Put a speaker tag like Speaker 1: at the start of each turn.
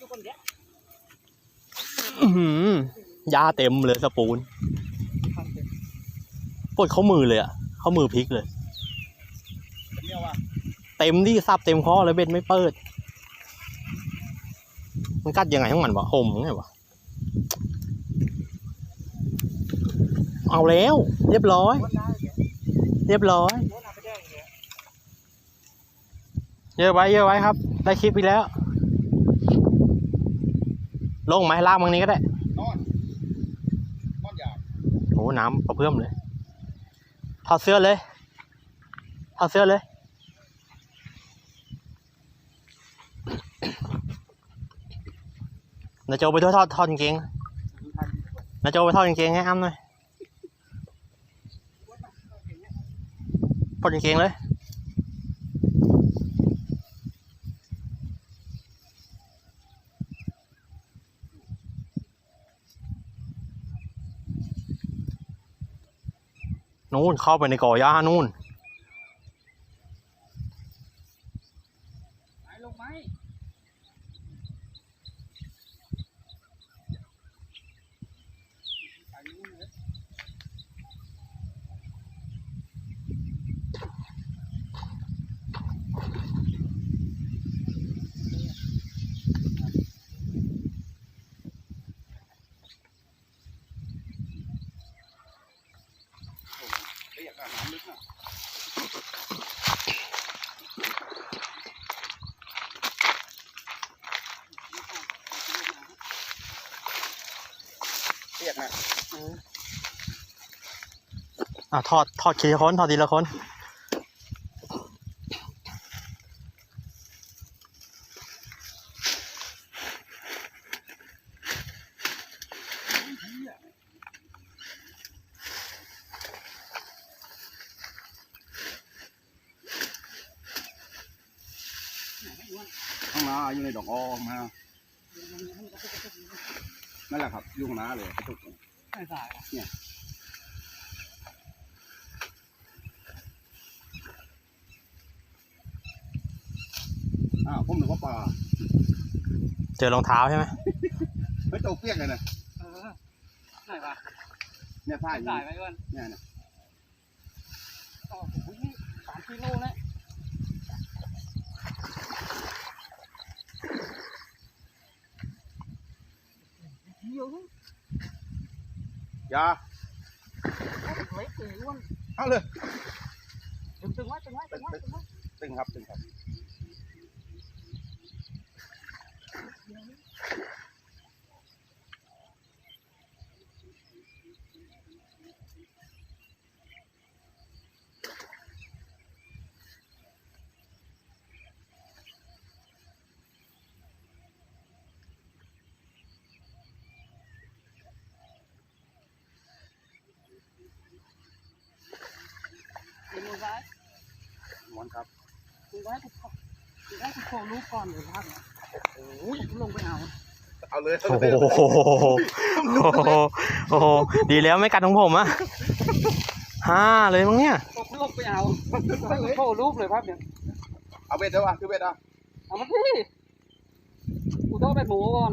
Speaker 1: ยู่คนเดียว
Speaker 2: อื้อหือยาเต็มเลยสปูน
Speaker 3: ทางเต็ม
Speaker 2: ปวดเข้ามือเลยอะเข้ามือพลิกเลย
Speaker 3: เนี่ยว่ะ
Speaker 2: เต็มที่ซับเต็มข้อเลยเบ็ดไม่เปิด มันกัดยังไงของมันวะห่มไงวะเอาแล้ว เรียบร้อย
Speaker 1: วันได้เดี๋ยว
Speaker 2: เรียบร้อย
Speaker 1: วันเอาไปแดงเดี๋ยว
Speaker 2: เยอะไว้เยอะไว้ครับ ได้คลิปอีกแล้ว ลงไหมลากมังนี้ก็ได้
Speaker 3: นอนนอนอยาก
Speaker 2: โอ้น้ำกระเพื่อมเลยถอดเสื้อเลยถอดเสื้อเลย นาโจไปทอดทอดทอดกางเกงนาโจไปทอดกางเกงให้อ้ำหน่อยทอดกางเกงเลย นู่นเข้าไปในก่อหญ้านู่น
Speaker 1: ไหนลงไหม
Speaker 3: เรียก อาหารลึกอะเรียกนะ
Speaker 2: อะทอดทอดทีละคนทอดทีละคน
Speaker 3: ข้างหน้าอยู่ในดอกออมานั่นแหละครับอยู่ข้างหน้าเลยกระตุก
Speaker 1: ไม่สายอะ
Speaker 3: อ้าวผมนึกว่าปลา
Speaker 2: เจอรองเท้าใช่ไหม
Speaker 3: ไม่โตเปียกเลยนะ
Speaker 1: เออไหนวะ
Speaker 3: เนี่ยผ้า
Speaker 1: ไม่
Speaker 3: อยู่
Speaker 1: สายไปก่อน
Speaker 3: เนี่ยนะ
Speaker 1: โอ้โหนี่สามกิโลแล้ว อะ
Speaker 3: ยา
Speaker 1: เล็กเลยอ้วน
Speaker 3: เอาเลย
Speaker 1: ตึงตึงไว้ตึงไว้ตึงไว้ตึงไว้
Speaker 3: ตึงครับตึงครับ
Speaker 1: ตึงมือซ้าย
Speaker 3: หมอนครับ
Speaker 1: ตึงไว้กูตึงไว้กูโชว์รูปก่อนเดี๋ยวพักนะโอ้ยลงไปเอา
Speaker 3: เอาเลย
Speaker 2: โอ้โหโอ้โหโอ้โหดีแล้วไม่กัดของผมอะห้าเลยมั้งเนี่ย
Speaker 1: ตกลงไปเอาไปโชว์รูปเลยครับเนี่ย
Speaker 3: เอาเบ็ดเถอะวะคือเบ็ดอะ
Speaker 1: เอามาที่กูต้องไปหมูก่อน